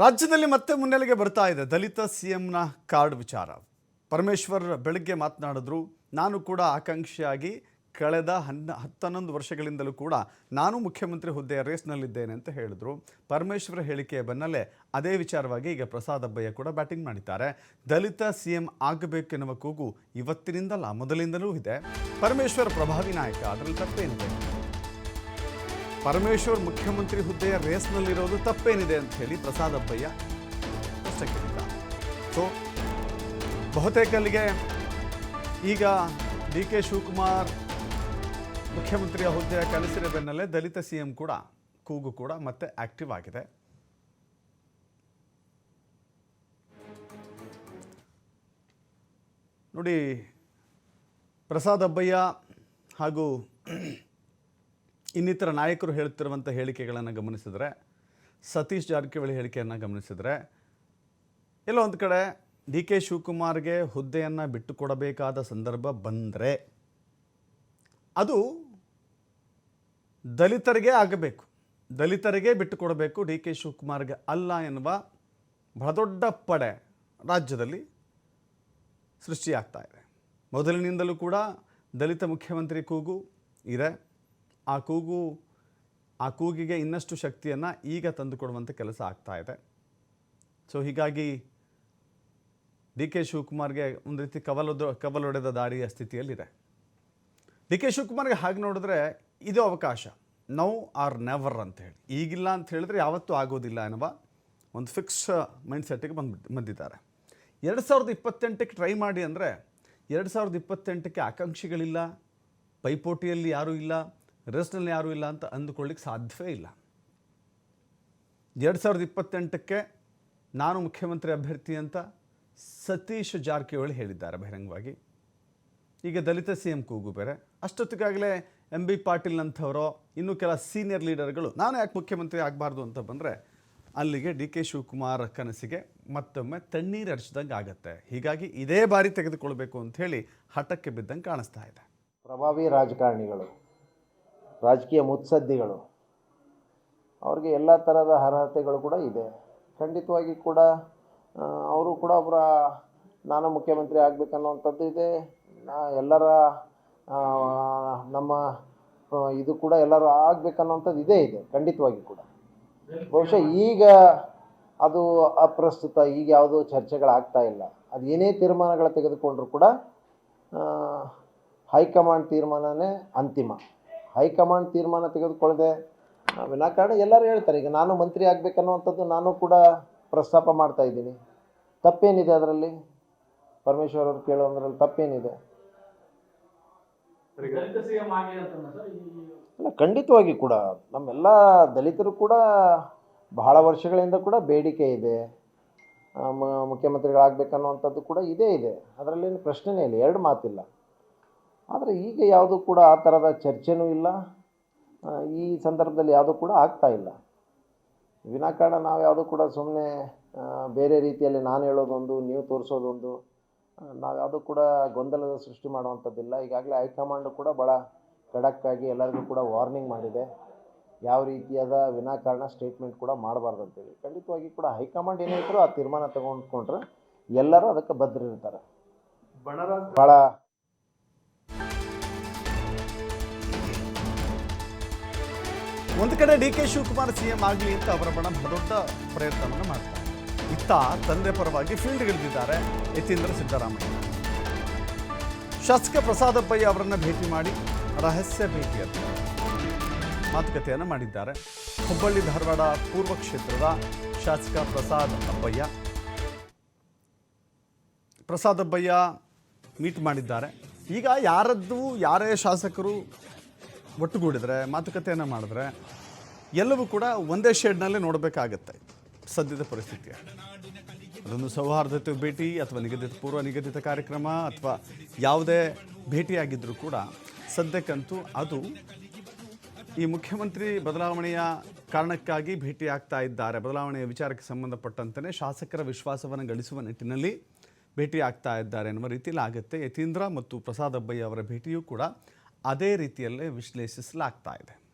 ರಾಜ್ಯದಲ್ಲಿ ಮತ್ತೆ ಮುನ್ನೆಲೆಗೆ ಬರ್ತಾ ಇದೆ. ದಲಿತ ಸಿಎಂನ ಕಾರ್ಡ್ ವಿಚಾರ. ಪರಮೇಶ್ವರ್ ಬೆಳಗ್ಗೆ ಮಾತನಾಡಿದ್ರು, ನಾನು ಕೂಡ ಆಕಾಂಕ್ಷಿಯಾಗಿ ಕಳೆದ ಹನ್ನ, ಹತ್ತನ್ನೊಂದು ವರ್ಷಗಳಿಂದಲೂ ಕೂಡ ನಾನು ಮುಖ್ಯಮಂತ್ರಿ ಹುದ್ದೆಯ ರೇಸ್ನಲ್ಲಿದ್ದೇನೆ ಅಂತ ಹೇಳಿದ್ರು. ಪರಮೇಶ್ವರ ಹೇಳಿಕೆಯ ಬೆನ್ನಲ್ಲೇ ಅದೇ ವಿಚಾರವಾಗಿ ಈಗ ಪ್ರಸಾದ್ ಅಬ್ಬಯ್ಯ ಕೂಡ ಬ್ಯಾಟಿಂಗ್ ಮಾಡಿದ್ದಾರೆ. ದಲಿತ ಸಿ ಎಂ ಆಗಬೇಕೆನ್ನುವ ಕೂಗು ಇವತ್ತಿನಿಂದಲ್ಲ, ಮೊದಲಿಂದಲೂ ಇದೆ. ಪರಮೇಶ್ವರ್ ಪ್ರಭಾವಿ ನಾಯಕ, ಅದರಲ್ಲಿ ತಪ್ಪೇನಿದೆ? ಪರಮೇಶ್ವರ್ ಮುಖ್ಯಮಂತ್ರಿ ಹುದ್ದೆಯ ರೇಸ್ನಲ್ಲಿರೋದು ತಪ್ಪೇನಿದೆ ಅಂತ ಹೇಳಿ ಪ್ರಸಾದ್ ಅಬ್ಬಯ್ಯ ಪ್ರಶ್ನೆ ಸೊ ಬಹುತೇಕ ಅಲ್ಲಿಗೆ ಈಗ ಡಿ ಕೆ ಶಿವಕುಮಾರ್ ಮುಖ್ಯಮಂತ್ರಿಯ ಹುದ್ದೆಯ ಕನಸಿನ ಬೆನ್ನಲ್ಲೇ ದಲಿತ ಸಿ ಎಂ ಕೂಡ ಕೂಗು ಕೂಡ ಮತ್ತೆ ಆಕ್ಟಿವ್ ಆಗಿದೆ. ನೋಡಿ, ಪ್ರಸಾದ್ ಅಬ್ಬಯ್ಯ ಹಾಗೂ ಇನ್ನಿತರ ನಾಯಕರು ಹೇಳ್ತಿರುವಂಥ ಹೇಳಿಕೆಗಳನ್ನು ಗಮನಿಸಿದರೆ, ಸತೀಶ್ ಜಾರಕಿಹೊಳಿ ಹೇಳಿಕೆಯನ್ನು ಗಮನಿಸಿದರೆ, ಎಲ್ಲೋ ಒಂದು ಕಡೆ ಡಿ ಕೆ ಶಿವಕುಮಾರ್ಗೆ ಹುದ್ದೆಯನ್ನು ಬಿಟ್ಟುಕೊಡಬೇಕಾದ ಸಂದರ್ಭ ಬಂದರೆ, ಅದು ದಲಿತರಿಗೆ ಆಗಬೇಕು. ದಲಿತರಿಗೆ ಬಿಟ್ಟುಕೊಡಬೇಕು, ಡಿ ಕೆ ಶಿವಕುಮಾರ್ಗೆ ಅಲ್ಲ ಎನ್ನುವ ಬಹಳ ದೊಡ್ಡ ಪಡೆ ರಾಜ್ಯದಲ್ಲಿ ಸೃಷ್ಟಿಯಾಗ್ತಾ ಇದೆ. ಮೊದಲಿನಿಂದಲೂ ಕೂಡ ದಲಿತ ಮುಖ್ಯಮಂತ್ರಿ ಕೂಗು ಇದೆ. ಆ ಕೂಗು, ಆ ಕೂಗಿಗೆ ಇನ್ನಷ್ಟು ಶಕ್ತಿಯನ್ನು ಈಗ ತಂದುಕೊಡುವಂಥ ಕೆಲಸ ಆಗ್ತಾ ಇದೆ. ಸೊ ಹೀಗಾಗಿ ಡಿ ಕೆ ಶಿವಕುಮಾರ್ಗೆ ಒಂದು ರೀತಿ ಕವಲೊದ ಕವಲೊಡೆದ ದಾರಿಯ ಸ್ಥಿತಿಯಲ್ಲಿದೆ. ಡಿ ಕೆ ಶಿವಕುಮಾರ್ಗೆ ಹಾಗೆ ನೋಡಿದ್ರೆ ಇದು ಅವಕಾಶ. ನೌ ಆರ್ ನೆವರ್ ಅಂತ ಹೇಳಿ ಈಗಿಲ್ಲ ಅಂತ ಹೇಳಿದ್ರೆ ಯಾವತ್ತೂ ಆಗೋದಿಲ್ಲ ಎನ್ನುವ ಒಂದು ಫಿಕ್ಸ್ ಮೈಂಡ್ ಸೆಟ್ಗೆ ಬಂದು, ಬಂದಿದ್ದಾರೆ. ಎರಡು ಸಾವಿರದ ಇಪ್ಪತ್ತೆಂಟಕ್ಕೆ ಟ್ರೈ ಮಾಡಿ ಅಂದರೆ ಎರಡು ಸಾವಿರದ ಇಪ್ಪತ್ತೆಂಟಕ್ಕೆ ಆಕಾಂಕ್ಷಿಗಳಿಲ್ಲ, ಪೈಪೋಟಿಯಲ್ಲಿ ಯಾರೂ ಇಲ್ಲ ರೇಸ್ನಲ್ಲಿ ಯಾರೂ ಇಲ್ಲ ಅಂತ ಅಂದುಕೊಳ್ಳಿಕ್ಕೆ ಸಾಧ್ಯವೇ ಇಲ್ಲ. ಎರಡು ಸಾವಿರದ ಇಪ್ಪತ್ತೆಂಟಕ್ಕೆ ನಾನು ಮುಖ್ಯಮಂತ್ರಿ ಅಭ್ಯರ್ಥಿ ಅಂತ ಸತೀಶ್ ಜಾರಕಿಹೊಳಿ ಹೇಳಿದ್ದಾರೆ ಬಹಿರಂಗವಾಗಿ. ಈಗ ದಲಿತ ಸಿ ಎಂ ಕೂಗು ಬೇರೆ. ಅಷ್ಟೊತ್ತಿಗಾಗಲೇ ಎಂ ಬಿ ಪಾಟೀಲ್ನಂಥವರೋ ಇನ್ನೂ ಕೆಲ ಸೀನಿಯರ್ ಲೀಡರ್ಗಳು, ನಾನು ಯಾಕೆ ಮುಖ್ಯಮಂತ್ರಿ ಆಗಬಾರ್ದು ಅಂತ ಬಂದರೆ ಅಲ್ಲಿಗೆ ಡಿ ಕೆ ಶಿವಕುಮಾರ್ ಕನಸಿಗೆ ಮತ್ತೊಮ್ಮೆ ತಣ್ಣೀರು ಹರಿಸಿದಂಗೆ ಆಗತ್ತೆ. ಹೀಗಾಗಿ ಇದೇ ಬಾರಿ ತೆಗೆದುಕೊಳ್ಬೇಕು ಅಂತ ಹೇಳಿ ಹಠಕ್ಕೆ ಬಿದ್ದಂಗೆ ಕಾಣಿಸ್ತಾ ಇದೆ. ಪ್ರಭಾವಿ ರಾಜಕಾರಣಿಗಳು ರಾಜಕೀಯ ಮುತ್ಸದ್ದಿಗಳು. ಅವ್ರಿಗೆ ಎಲ್ಲ ಥರದ ಅರ್ಹತೆಗಳು ಕೂಡ ಇದೆ. ಖಂಡಿತವಾಗಿ ಕೂಡ ಅವರು ಕೂಡ ಒಬ್ಬರ ನಾನು ಮುಖ್ಯಮಂತ್ರಿ ಆಗಬೇಕನ್ನುವಂಥದ್ದು ಇದೆ. ಎಲ್ಲರ ನಮ್ಮ ಇದು ಕೂಡ ಎಲ್ಲರೂ ಆಗಬೇಕನ್ನುವಂಥದ್ದು ಇದೇ ಇದೆ, ಖಂಡಿತವಾಗಿ ಕೂಡ. ಬಹುಶಃ ಈಗ ಅದು ಅಪ್ರಸ್ತುತ, ಈಗ ಯಾವುದೋ ಚರ್ಚೆಗಳಾಗ್ತಾ ಇಲ್ಲ. ಅದು ಏನೇ ತೀರ್ಮಾನಗಳು ತೆಗೆದುಕೊಂಡ್ರೂ ಕೂಡ ಹೈಕಮಾಂಡ್ ತೀರ್ಮಾನನೇ ಅಂತಿಮ. ಹೈಕಮಾಂಡ್ ತೀರ್ಮಾನ ತೆಗೆದುಕೊಳ್ಳದೆ ವಿನಾಕಾರಣ ಎಲ್ಲರೂ ಹೇಳ್ತಾರೆ ಈಗ ನಾನು ಮಂತ್ರಿ ಆಗಬೇಕನ್ನುವಂಥದ್ದು ನಾನು ಕೂಡ ಪ್ರಸ್ತಾಪ ಮಾಡ್ತಾ ಇದ್ದೀನಿ. ತಪ್ಪೇನಿದೆ ಅದರಲ್ಲಿ? ಪರಮೇಶ್ವರ್ ಅವರು ಕೇಳೋದ್ರಲ್ಲಿ ತಪ್ಪೇನಿದೆ? ಅಲ್ಲ ಖಂಡಿತವಾಗಿ ಕೂಡ ನಮ್ಮೆಲ್ಲ ದಲಿತರು ಕೂಡ ಬಹಳ ವರ್ಷಗಳಿಂದ ಕೂಡ ಬೇಡಿಕೆ ಇದೆ. ಮುಖ್ಯಮಂತ್ರಿಗಳಾಗಬೇಕನ್ನುವಂಥದ್ದು ಕೂಡ ಇದೇ ಇದೆ. ಅದರಲ್ಲಿ ಪ್ರಶ್ನೆನೇ ಇಲ್ಲ ಎರಡು ಮಾತಿಲ್ಲ. ಆದರೆ ಈಗ ಯಾವುದೂ ಕೂಡ ಆ ಥರದ ಚರ್ಚೆನೂ ಇಲ್ಲ. ಈ ಸಂದರ್ಭದಲ್ಲಿ ಯಾವುದೂ ಕೂಡ ಆಗ್ತಾ ಇಲ್ಲ. ವಿನಾಕಾರಣ ನಾವು ಯಾವುದೂ ಕೂಡ ಸುಮ್ಮನೆ ಬೇರೆ ರೀತಿಯಲ್ಲಿ ನಾನು ಹೇಳೋದೊಂದು ನೀವು ತೋರಿಸೋದೊಂದು ನಾವು ಯಾವುದೂ ಕೂಡ ಗೊಂದಲದ ಸೃಷ್ಟಿ ಮಾಡುವಂಥದ್ದಿಲ್ಲ. ಈಗಾಗಲೇ ಹೈಕಮಾಂಡ್ ಕೂಡ ಭಾಳ ಖಡಕ್ಕಾಗಿ ಎಲ್ಲರಿಗೂ ಕೂಡ ವಾರ್ನಿಂಗ್ ಮಾಡಿದೆ. ಯಾವ ರೀತಿಯಾದ ವಿನಾಕಾರಣ ಸ್ಟೇಟ್ಮೆಂಟ್ ಕೂಡ ಮಾಡಬಾರ್ದು ಅಂತೇಳಿ. ಖಂಡಿತವಾಗಿ ಕೂಡ ಹೈಕಮಾಂಡ್ ಏನೇ ಇದ್ರು ಆ ತೀರ್ಮಾನ ತಗೊಂಡ್ಕೊಂಡ್ರೆ ಎಲ್ಲರೂ ಅದಕ್ಕೆ ಬದ್ಧರಿರ್ತಾರೆ. ಭಾಳ ಒಂದು ಕಡೆ D K Shivakumar C M ಆಗಲಿ ಅಂತ ಅವರ ಬಣ ದೊಡ್ಡ ಪ್ರಯತ್ನವನ್ನು ಮಾಡ್ತಾರೆ. ಇತ್ತ ತಂದೆ ಪರವಾಗಿ ಫೀಲ್ಡ್ಗಿಳಿದಿದ್ದಾರೆ ಯತೀಂದ್ರ ಸಿದ್ದರಾಮಯ್ಯ. ಶಾಸಕ ಪ್ರಸಾದಪ್ಪಯ್ಯ ಅವರನ್ನು ಅವರನ್ನ ಭೇಟಿ ಮಾಡಿ ರಹಸ್ಯ ಭೇಟಿಯನ್ನು ಮಾತುಕತೆಯನ್ನು ಮಾಡಿದ್ದಾರೆ. ಹುಬ್ಬಳ್ಳಿ ಧಾರವಾಡ ಪೂರ್ವ ಕ್ಷೇತ್ರದ ಶಾಸಕ ಪ್ರಸಾದ್ ಅಬ್ಬಯ್ಯ ಪ್ರಸಾದ್ ಅಬ್ಬಯ್ಯ ಮೀಟ್ ಮಾಡಿದ್ದಾರೆ. ಈಗ ಯಾರದ್ದು, ಯಾರೇ ಶಾಸಕರು ಒಟ್ಟುಗೂಡಿದ್ರೆ, ಮಾತುಕತೆಯನ್ನು ಮಾಡಿದ್ರೆ, ಎಲ್ಲವೂ ಕೂಡ ಒಂದೇ ಶೇಡ್ನಲ್ಲೇ ನೋಡಬೇಕಾಗತ್ತೆ ಸದ್ಯದ ಪರಿಸ್ಥಿತಿ ಅದೊಂದು ಸೌಹಾರ್ದತೆ ಭೇಟಿ ಅಥವಾ ನಿಗದಿತ ಪೂರ್ವ ನಿಗದಿತ ಕಾರ್ಯಕ್ರಮ ಅಥವಾ ಯಾವುದೇ ಭೇಟಿಯಾಗಿದ್ದರೂ ಕೂಡ ಸದ್ಯಕ್ಕಂತೂ ಅದು ಈ ಮುಖ್ಯಮಂತ್ರಿ ಬದಲಾವಣೆಯ ಕಾರಣಕ್ಕಾಗಿ ಭೇಟಿಯಾಗ್ತಾ ಇದ್ದಾರೆ. ಬದಲಾವಣೆಯ ವಿಚಾರಕ್ಕೆ ಸಂಬಂಧಪಟ್ಟಂತೆ ಶಾಸಕರ ವಿಶ್ವಾಸವನ್ನು ಗಳಿಸುವ ನಿಟ್ಟಿನಲ್ಲಿ ಭೇಟಿಯಾಗ್ತಾ ಇದ್ದಾರೆ ಎನ್ನುವ ರೀತಿಯಲ್ಲಿ ಆಗುತ್ತೆ. ಯತೀಂದ್ರ ಮತ್ತು ಪ್ರಸಾದ್ ಅಬ್ಬಯ್ಯ ಅವರ ಭೇಟಿಯೂ ಕೂಡ ಅದೇ ರೀತಿಯಲ್ಲೇ ವಿಶ್ಲೇಷಿಸಲಾಗ್ತಾ ಇದೆ.